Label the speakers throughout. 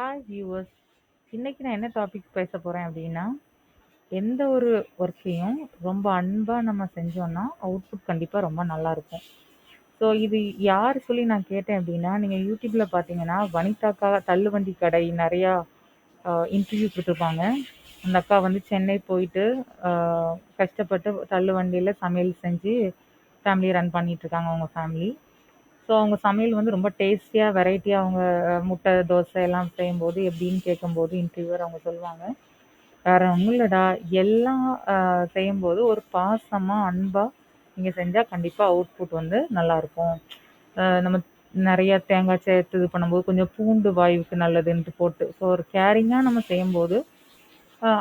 Speaker 1: Hi viewers இன்னைக்கு நான் என்ன டாபிக் பேச போகிறேன் அப்படின்னா எந்த ஒரு ஒர்க்கையும் ரொம்ப அன்பாக நம்ம செஞ்சோன்னா அவுட்புட் கண்டிப்பாக ரொம்ப நல்லா இருக்கும். ஸோ இது யார் சொல்லி நான் கேட்டேன் அப்படின்னா நீங்கள் யூடியூப்பில் பார்த்தீங்கன்னா வனிதாக்கா தள்ளுவண்டி கடை நிறையா இன்டர்வியூ கொடுத்துருப்பாங்க. அந்த அக்கா வந்து சென்னை போயிட்டு கஷ்டப்பட்டு தள்ளுவண்டியில் சமையல் செஞ்சு ஃபேமிலி ரன் பண்ணிகிட்ருக்காங்க அவங்க ஃபேமிலி ஸோ அவங்க சமையல் வந்து ரொம்ப டேஸ்டியாக வெரைட்டியாக அவங்க முட்டை தோசை எல்லாம் செய்யும்போது எப்படின்னு கேட்கும்போது இன்டர்வியூவர் அவங்க சொல்லுவாங்க வேற ஒன்றும் இல்லைடா எல்லாம் செய்யும்போது ஒரு பாசமாக அன்பாக நீங்கள் செஞ்சால் கண்டிப்பாக அவுட்புட் வந்து நல்லாயிருக்கும். நம்ம நிறையா தேங்காய் சேர்த்து இது பண்ணும்போது கொஞ்சம் பூண்டு வாயுவுக்கு நல்லதுன்ட்டு போட்டு ஸோ ஒரு கேரிங்காக நம்ம செய்யும்போது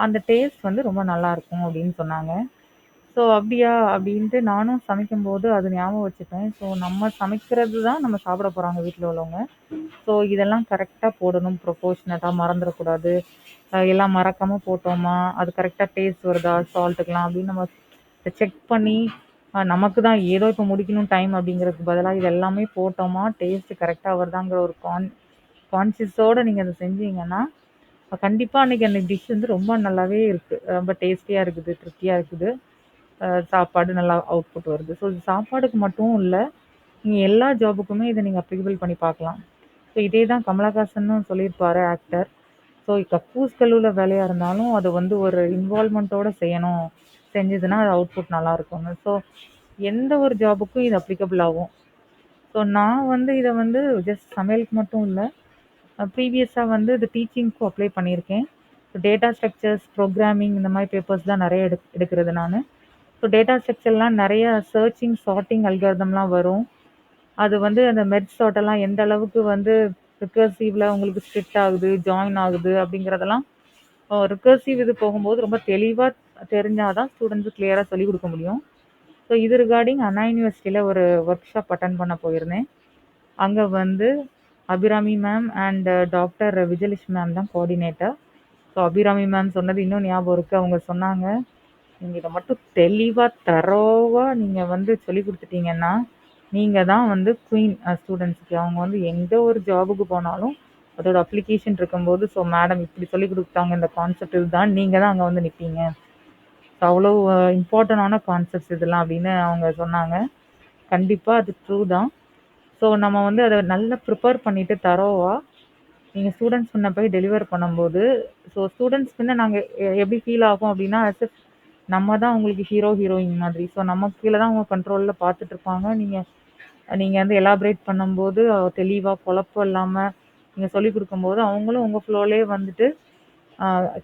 Speaker 1: அந்த டேஸ்ட் வந்து ரொம்ப நல்லாயிருக்கும் அப்படின்னு சொன்னாங்க. ஸோ அப்படியா? அப்படின்ட்டு நானும் சமைக்கும்போது அது ஞாபகம் வச்சுப்பேன். ஸோ நம்ம சமைக்கிறது தான் நம்ம சாப்பிட போகிறாங்க வீட்டில் உள்ளவங்க. ஸோ இதெல்லாம் கரெக்டாக போடணும். ப்ரொபோஷனட்டாக மறந்துடக்கூடாது. எல்லாம் மறக்காமல் போட்டோமா? அது கரெக்டாக டேஸ்ட் வருதா? சால்ட்டுக்கெலாம் அப்படின்னு நம்ம செக் பண்ணி நமக்கு தான் ஏதோ இப்போ முடிக்கணும் டைம் அப்படிங்கிறதுக்கு பதிலாக இது எல்லாமே போட்டோமா டேஸ்ட் கரெக்டாக வருதாங்கிற ஒரு கான் கான்சியஸோடு நீங்கள் அதை செஞ்சீங்கன்னா கண்டிப்பாக அன்றைக்கி அந்த டிஷ் வந்து ரொம்ப நல்லாவே இருக்குது ரொம்ப டேஸ்டியாக இருக்குது திருப்தியாக இருக்குது. சாப்பாடு நல்லா அவுட்புட் வருது. ஸோ இது சாப்பாடுக்கு மட்டும் இல்லை நீங்கள் எல்லா ஜாபுக்குமே இதை நீங்கள் அப்ளிகபிள் பண்ணி பார்க்கலாம். ஸோ இதே தான் கமலஹாசனும் சொல்லியிருப்பார் ஆக்டர் ஸோ கக்கூஸ் கல்லூரில் வேலையாக இருந்தாலும் அதை வந்து ஒரு இன்வால்மெண்ட்டோடு செய்யணும். செஞ்சதுன்னா அது அவுட்புட் நல்லா இருக்குங்க ஸோ எந்த ஒரு ஜாபுக்கும் இது அப்ளிகபிள் ஆகும். ஸோ நான் வந்து இதை வந்து ஜஸ்ட் சமையலுக்கு மட்டும் இல்லை ப்ரீவியஸாக வந்து இது டீச்சிங்க்கும் அப்ளை பண்ணியிருக்கேன். டேட்டா ஸ்ட்ரக்சர்ஸ் ப்ரோக்ராமிங் இந்த மாதிரி பேப்பர்ஸ் தான் நிறைய எடு எடுக்கிறது நான். ஸோ டேட்டா ஸ்ட்ரக்சர்லாம் நிறைய சர்ச்சிங் சார்ட்டிங் அல்காரிதம்லாம் வரும். அது வந்து அந்த மெர்ஜ் சார்ட்டெல்லாம் எந்த அளவுக்கு வந்து ரிக்கர்சிவில் உங்களுக்கு ஸ்ட்ரிக்ட் ஆகுது ஜாயின் ஆகுது அப்படிங்கிறதெல்லாம் ரிக்கர்சிவ் இது போகும்போது ரொம்ப தெளிவாக தெரிஞ்சால் தான் ஸ்டூடெண்ட்ஸுக்கு கிளியராக சொல்லிக் கொடுக்க முடியும். ஸோ இது ரிகார்டிங் அண்ணா யூனிவர்சிட்டியில் ஒரு ஒர்க் ஷாப் அட்டன் பண்ண போயிருந்தேன். அங்கே வந்து Abirami ma'am and doctor Vijayalakshmi ma'am தான் கோஆர்டினேட்டர் ஸோ அபிராமி மேம் சொன்னது இன்னும் ஞாபகம் இருக்குது அவங்க சொன்னாங்க நீங்கள் இதை மட்டும் தெளிவாக தரோவாக நீங்கள் வந்து சொல்லி கொடுத்துட்டீங்கன்னா நீங்கள் தான் வந்து குயின் ஸ்டூடெண்ட்ஸுக்கு அவங்க வந்து எந்த ஒரு ஜாபுக்கு போனாலும் அதோட அப்ளிகேஷன் இருக்கும்போது ஸோ மேடம் இப்படி சொல்லி கொடுத்தாங்க இந்த கான்செப்ட் இதுதான் நீங்கள் தான் அங்கே வந்து நிற்பீங்க ஸோ அவ்வளோ இம்பார்ட்டண்டான கான்செப்ட்ஸ் இதெல்லாம் அப்படின்னு அவங்க சொன்னாங்க. கண்டிப்பாக அது ட்ரூ தான். ஸோ நம்ம வந்து அதை நல்லா ப்ரிப்பேர் பண்ணிவிட்டு தரோவா நீங்கள் ஸ்டூடெண்ட்ஸ் முன்ன போய் டெலிவர் பண்ணும்போது ஸோ ஸ்டூடெண்ட்ஸ் முன்ன நாங்கள் எப்படி ஃபீல் ஆகும் அப்படின்னா as நம்ம தான் உங்களுக்கு ஹீரோ ஹீரோயின் மாதிரி. ஸோ நம்ம கீழே தான் அவங்க கண்ட்ரோலில் பார்த்துட்டு இருப்பாங்க நீங்கள் நீங்கள் வந்து எலாபரேட் பண்ணும்போது தெளிவாக குழப்பம் இல்லாமல் நீங்கள் சொல்லிக் கொடுக்கும்போது அவங்களும் உங்கள் ஃப்ளோலே வந்துட்டு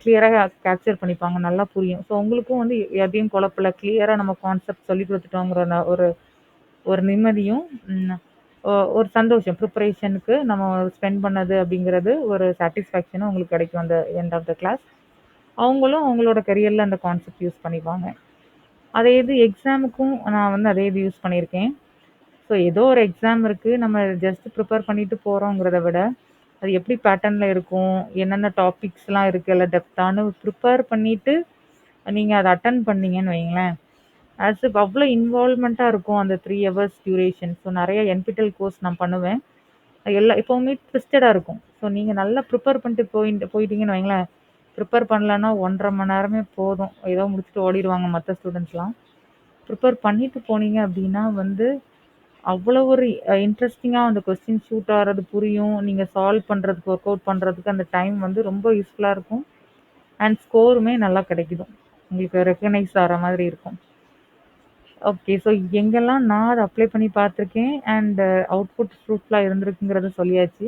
Speaker 1: கிளியராக கேப்சர் பண்ணிப்பாங்க. நல்லா புரியும். ஸோ உங்களுக்கும் வந்து எதையும் குழப்பல கிளியராக நம்ம கான்செப்ட் சொல்லி கொடுத்துட்டோங்கிற ஒரு ஒரு நிம்மதியும் ஒரு சந்தோஷம். ப்ரிப்பரேஷனுக்கு நம்ம ஸ்பெண்ட் பண்ணது அப்படிங்கிறது ஒரு சாட்டிஸ்ஃபேக்ஷனும் உங்களுக்கு கிடைக்கும் அந்த எண்ட் ஆஃப் த கிளாஸ் அவங்களும் அவங்களோட கரியரில் அந்த கான்செப்ட் யூஸ் பண்ணிப்பாங்க அதே இது எக்ஸாமுக்கும் நான் வந்து அதே இது யூஸ் பண்ணியிருக்கேன். ஸோ ஏதோ ஒரு எக்ஸாம் இருக்குது நம்ம ஜஸ்ட் ப்ரிப்பேர் பண்ணிட்டு போகிறோங்கிறத விட அது எப்படி பேட்டர்னில் இருக்கும்? என்னென்ன டாபிக்ஸ்லாம் இருக்குது இல்லை டெப்த்தானு ப்ரிப்பேர் பண்ணிவிட்டு நீங்கள் அதை அட்டன் பண்ணீங்கன்னு வைங்களேன். ஆஸ் இப் அவ்வளோ இன்வால்மெண்ட்டாக இருக்கும் அந்த த்ரீ ஹவர்ஸ் டியூரேஷன் ஸோ நிறைய என்பிடல் கோர்ஸ் நான் பண்ணுவேன். அது எல்லா எப்போவுமே ட்விஸ்டடாக இருக்கும். ஸோ நீங்கள் நல்லா ப்ரிப்பேர் பண்ணிட்டு போயிட்டு போயிட்டீங்கன்னு வைங்களேன். ப்ரிப்பேர் பண்ணலன்னா ஒன்றரை மணி நேரமே போதும். ஏதோ முடிச்சுட்டு ஓடிடுவாங்க மற்ற ஸ்டூடெண்ட்ஸ்லாம் ப்ரிப்பேர் பண்ணிட்டு போனீங்க அப்படின்னா வந்து அவ்வளோ ஒரு இன்ட்ரெஸ்டிங்காக அந்த கொஸ்டின் ஷூட் ஆகிறது புரியும். நீங்கள் சால்வ் பண்ணுறதுக்கு ஒர்க் அவுட் பண்ணுறதுக்கு அந்த டைம் வந்து ரொம்ப யூஸ்ஃபுல்லாக இருக்கும். அண்ட் ஸ்கோருமே நல்லா கிடைக்கிது. உங்களுக்கு ரெக்கக்னைஸ் ஆகிற மாதிரி இருக்கும். ஓகே ஸோ எங்கெல்லாம் நான் அதை அப்ளை பண்ணி பார்த்துருக்கேன்? அண்ட் அவுட்புட் ஃப்ரூட்ஃபுல்லாக இருந்திருக்குங்கிறத சொல்லியாச்சு.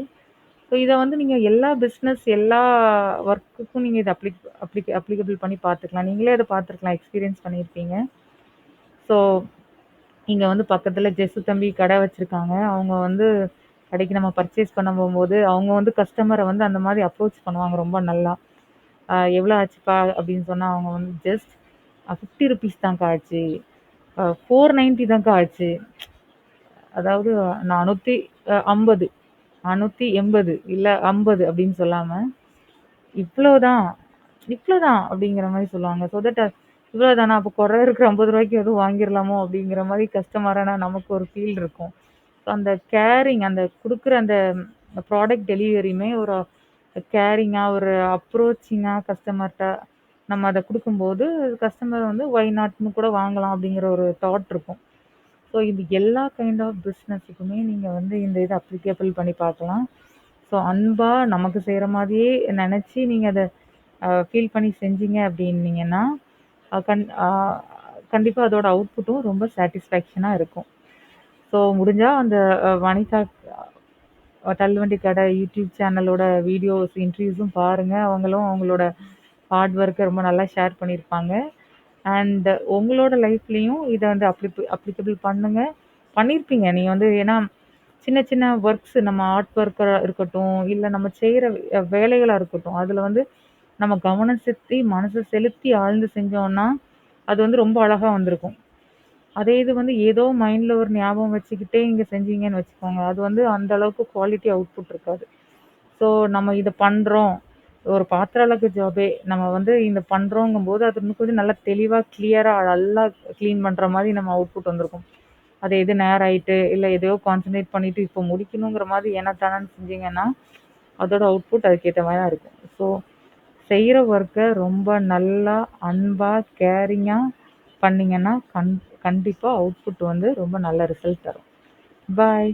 Speaker 1: ஸோ இதை வந்து நீங்கள் எல்லா பிஸ்னஸ் எல்லா ஒர்க்குக்கும் நீங்கள் இதை அப்ளிக் அப்ளிக் அப்ளிகபிள் பண்ணி பார்த்துக்கலாம். நீங்களே அதை பார்த்துருக்கலாம் எக்ஸ்பீரியன்ஸ் பண்ணியிருப்பீங்க. ஸோ இங்கே வந்து பக்கத்தில் ஜெஸ்ஸு தம்பி கடை வச்சுருக்காங்க. அவங்க வந்து கடைக்கு நம்ம பர்ச்சேஸ் பண்ண போகும்போது அவங்க வந்து கஸ்டமரை வந்து அந்த மாதிரி அப்ரோச் பண்ணுவாங்க ரொம்ப நல்லா. எவ்வளோ ஆச்சுப்பா அப்படின்னு சொன்னால் அவங்க வந்து ஜஸ்ட் ஃபிஃப்டி ருபீஸ் தான்க்கா ஆச்சு. ஃபோர் நைன்ட்டி தான்க்கா ஆச்சு. அதாவது நானூற்றி ஐம்பது. நானூற்றி எண்பது இல்லை ஐம்பது அப்படின்னு சொல்லாமல் இவ்வளோதான் இவ்வளோதான் அப்படிங்கிற மாதிரி சொல்லுவாங்க. ஸோ தட் இவ்வளோதானா அப்போ குறை இருக்கிற ஐம்பது ரூபாய்க்கு எதுவும் வாங்கிடலாமோ அப்படிங்கிற மாதிரி கஸ்டமரானா நமக்கு ஒரு ஃபீல் இருக்கும். ஸோ அந்த கேரிங் அந்த கொடுக்குற அந்த ப்ராடக்ட் டெலிவரியுமே ஒரு கேரிங்காக ஒரு அப்ரோச்சிங்காக கஸ்டமர்கிட்ட நம்ம அதை கொடுக்கும்போது கஸ்டமர் வந்து ஒய் நாட்னு கூட வாங்கலாம் அப்படிங்கிற ஒரு தாட் இருக்கும். ஸோ இது எல்லா கைண்ட் ஆஃப் பிஸ்னஸுக்குமே நீங்கள் வந்து இந்த இதை அப்ளிகேபிள் பண்ணி பார்க்கலாம். ஸோ அன்பாக நமக்கு செய்கிற மாதிரியே நினச்சி நீங்கள் அதை ஃபீல் பண்ணி செஞ்சீங்க அப்படின்னீங்கன்னா கண் கண்டிப்பாக அதோட அவுட்புட்டும் ரொம்ப சாட்டிஸ்ஃபேக்ஷனாக இருக்கும். ஸோ முடிஞ்சால் அந்த வனிதா தள்ளுவண்டி கடை யூடியூப் சேனலோட வீடியோஸ் இன்டர்வியூஸும் பாருங்கள் அவங்களும் அவங்களோட ஹார்ட் ஒர்க்கை ரொம்ப நல்லா ஷேர் பண்ணியிருப்பாங்க. அண்ட் உங்களோட லைஃப்லேயும் இதை வந்து அப்ளி அப்ளிகபிள் பண்ணுங்க. பண்ணியிருப்பீங்க நீங்கள் வந்து ஏன்னா சின்ன சின்ன ஒர்க்ஸ் நம்ம ஆர்ட் ஒர்க்கராக இருக்கட்டும் இல்லை நம்ம செய்கிற வேலைகளாக இருக்கட்டும் அதில் வந்து நம்ம கவனம் செலுத்தி மனசை செலுத்தி ஆழ்ந்து செஞ்சோம்னா அது வந்து ரொம்ப அழகாக வந்திருக்கும். அதே இது வந்து ஏதோ மைண்டில் ஒரு ஞாபகம் வச்சுக்கிட்டே இங்கே செஞ்சீங்கன்னு வச்சுக்கோங்க. அது வந்து அந்த அளவுக்கு குவாலிட்டி அவுட்புட் இருக்காது. ஸோ நம்ம இதை பண்ணுறோம் ஒரு பாத்திர அழகு ஜாபே நம்ம வந்து இந்த பண்ணுறோங்கும்போது அது இன்னும் கொஞ்சம் நல்லா தெளிவாக கிளியராக நல்லா க்ளீன் பண்ணுற மாதிரி நம்ம அவுட்புட் வந்திருக்கும். அது எது நேரம் ஆகிட்டு இல்லை எதையோ கான்சன்ட்ரேட் பண்ணிவிட்டு இப்போ முடிக்கணுங்கிற மாதிரி ஏன்னா தானே செஞ்சீங்கன்னா அதோட அவுட்புட் அதுக்கேற்ற மாதிரி தான் இருக்கும். ஸோ செய்கிற ஒர்க்கை ரொம்ப நல்லா அன்பாக கேரிங்காக பண்ணிங்கன்னா கண் கண்டிப்பாக அவுட்புட் வந்து ரொம்ப நல்ல ரிசல்ட் தரும். பாய்